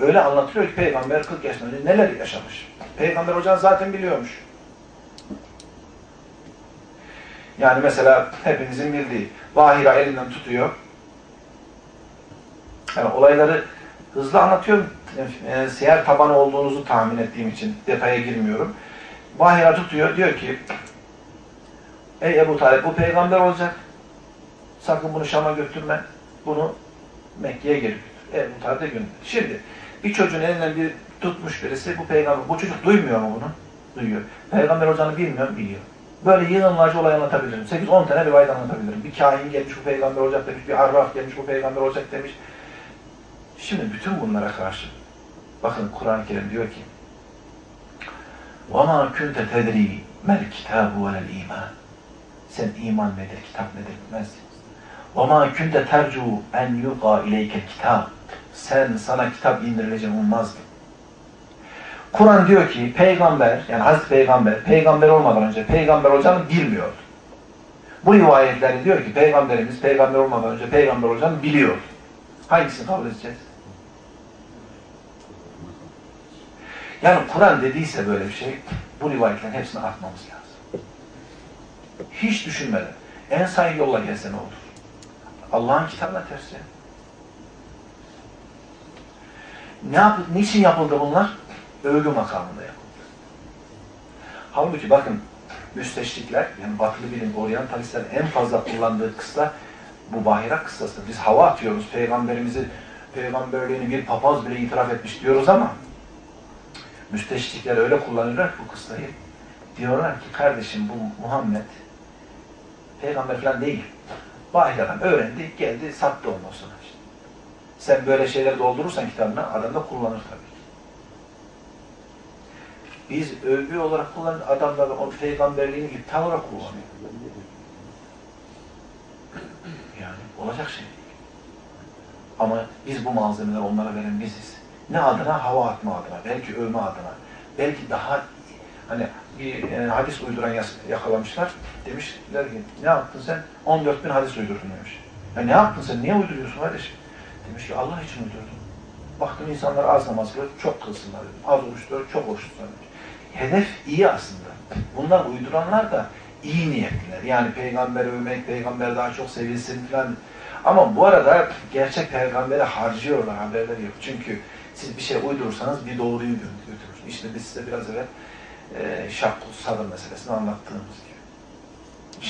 Öyle anlatılıyor ki peygamber 40 yaşında önce neler yaşamış. Peygamber hocan zaten biliyormuş. Yani mesela hepinizin bildiği Vahira elinden tutuyor. Yani olayları hızlı anlatıyorum. E, siyer tabanı olduğunuzu tahmin ettiğim için detaya girmiyorum. Vahira tutuyor diyor ki Ey Ebu Talip bu peygamber olacak. Sakın bunu Şam'a götürme. Bunu Mekke'ye götür. Ebu Talip de gönder. Şimdi bir çocuğun elinden bir tutmuş birisi bu peygamber. Bu çocuk duymuyor mu bunu? Duyuyor. Peygamber olacağını bilmiyor mu? Biliyor. Böyle yığınlarca olay anlatabilirim. 8-10 tane rivayet anlatabilirim. Bir kahin gelmiş bu peygamber olacak demiş. Bir arraf gelmiş bu peygamber olacak demiş. Şimdi bütün bunlara karşı bakın Kur'an-ı Kerim diyor ki وَمَا كُنْتَ تَدْرِي مَا الْكِتَابُ وَلَا الْا۪يمَانِ Sen iman nedir, kitap nedir bilmezdin. وَمَا كُنْتَ تَرْجُوا اَنْ يُقَى اِلَيْكَ الْكِتَابِ sen sana kitap indirileceğini ummazdın. Kur'an diyor ki peygamber yani Hazreti Peygamber peygamber olmadan önce peygamber olacağını bilmiyordu. Bu rivayetleri diyor ki peygamberimiz peygamber olmadan önce peygamber olacağını biliyor. Hangisini kabul edeceğiz? Yani Kur'an dediyse böyle bir şey bu rivayetlerin hepsini atmamız lazım. Hiç düşünmeden en sahih yolla gelse ne olur? Allah'ın kitabına ters ya. Ne yap niçin yapıldı bunlar? Övgü makamında yapıldı. Halbuki bakın müsteşrikler, yani batılı bilim, oryantalistlerin en fazla kullandığı kıssa bu Bahira kıssası. Biz hava atıyoruz, peygamberimizi, peygamberliğini bir papaz bile itiraf etmiş diyoruz ama müsteşrikler öyle kullanırlar bu kıssayı. Diyorlar ki kardeşim bu Muhammed peygamber falan değil. Bahira'dan öğrendi, geldi, sattı ondan sonra. Sen böyle şeyler doldurursan kitabına adam da kullanır tabii. Biz övgü olarak kullanan adamlar o peygamberliğini iptal olarak kullanıyor. Yani olacak şey. Ama biz bu malzemeleri onlara veren biziz. Ne adına? Hava atma adına, belki övme adına, belki daha hani bir e, hadis uyduran yakalamışlar. Demişler ki ne yaptın sen? 14 bin hadis uydurdun demiş. Ya ne yaptın sen? Niye uyduruyorsun kardeşim? Demiş ki Allah için uydurdum. Baktım insanlar az namaz kılıyor, çok kılsınlar dedim. Az oruç çok oruç tutuyor. Hedef iyi aslında. Bunlar uyduranlar da iyi niyetliler. Yani peygamber övmek, peygamber daha çok sevilsin falan. Ama bu arada gerçek peygambere harcıyorlar, haberleri yok. Çünkü siz bir şey uydurursanız bir doğruyu gö- götürür. İşte biz size biraz evvel e, şakku sabır meselesini anlattığımız gibi.